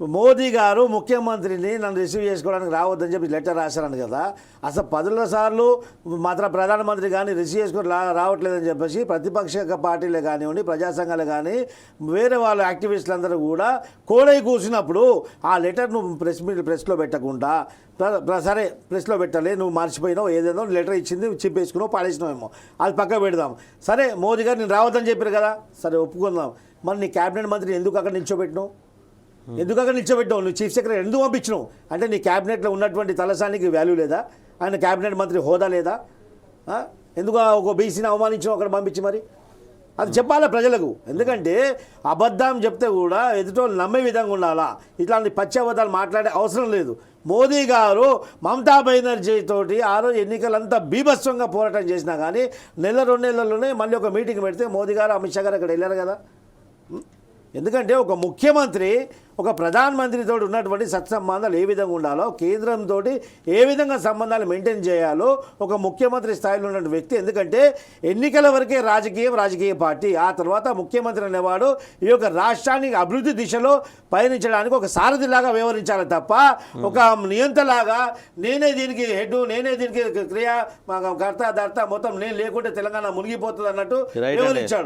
మోదీ గారు ముఖ్యమంత్రిని నన్ను రిసీవ్ చేసుకోవడానికి రావద్దని చెప్పి లెటర్ రాశారని కదా. అసలు పదుల సార్లు మాత్రం ప్రధానమంత్రి కానీ రిసీవ్ చేసుకొని రా రావట్లేదని చెప్పేసి ప్రతిపక్ష పార్టీలే కానివ్వండి ప్రజా సంఘాలు కానీ వేరే వాళ్ళ యాక్టివిస్టులందరూ కూడా కోడై కూర్చున్నప్పుడు ఆ లెటర్ నువ్వు ప్రెస్ మీట్ ప్రెస్లో పెట్టకుండా ప్ర- ప్ర- సరే ప్రెస్లో పెట్టాలి నువ్వు మర్చిపోయినావు ఏదేదో లెటర్ ఇచ్చింది చింపేసుకున్నావు పాడేసినావేమో అది పక్క పెడదాం. సరే మోదీ గారు నేను రావద్దని చెప్పారు కదా. సరే ఒప్పుకుందాం. మరి నీ క్యాబినెట్ మంత్రి ఎందుకు అక్కడ నిల్చోబెట్టినావు? ఎందుకు అక్కడ నిల్చోబెట్టావు? నువ్వు చీఫ్ సెక్రటరీ ఎందుకు పంపించినావు? అంటే నీ క్యాబినెట్లో ఉన్నటువంటి తలసానికి వాల్యూ లేదా? ఆయన క్యాబినెట్ మంత్రి హోదా లేదా? ఎందుకు ఒక బీసీని అవమానించావు అక్కడ పంపించి మరి? అది చెప్పాలా ప్రజలకు? ఎందుకంటే అబద్ధం చెప్తే కూడా ఎదుటోళ్ళు నమ్మే విధంగా ఉండాలా? ఇట్లాంటి పచ్చి అబద్ధాలు మాట్లాడే అవసరం లేదు. మోదీ గారు మమతా బెనర్జీ తోటి ఆ రోజు ఎన్నికలంతా బీభత్సంగా పోరాటం చేసినా కానీ నెల రెండు నెలల్లోనే మళ్ళీ ఒక మీటింగ్ పెడితే మోదీ గారు అమిత్ షా గారు అక్కడ వెళ్ళారు కదా? ఎందుకంటే ఒక ముఖ్యమంత్రి ఒక ప్రధానమంత్రితో ఉన్నటువంటి సత్సంబంధాలు ఏ విధంగా ఉండాలో కేంద్రంతో ఏ విధంగా సంబంధాలు మెయింటైన్ చేయాలో ఒక ముఖ్యమంత్రి స్థాయిలో ఉన్న వ్యక్తి. ఎందుకంటే ఎన్నికల వరకే రాజకీయం రాజకీయ పార్టీ. ఆ తర్వాత ముఖ్యమంత్రి అనేవాడు ఈ యొక్క రాష్ట్రానికి అభివృద్ధి దిశలో పయనించడానికి ఒక సారథిలాగా వ్యవహరించాలి తప్ప ఒక నియంతలాగా నేనే దీనికి హెడ్ నేనే దీనికి క్రియ కర్త దర్త మొత్తం నేను లేకుంటే తెలంగాణ మునిగిపోతుంది అన్నట్టు. వ్యవహరించాడు.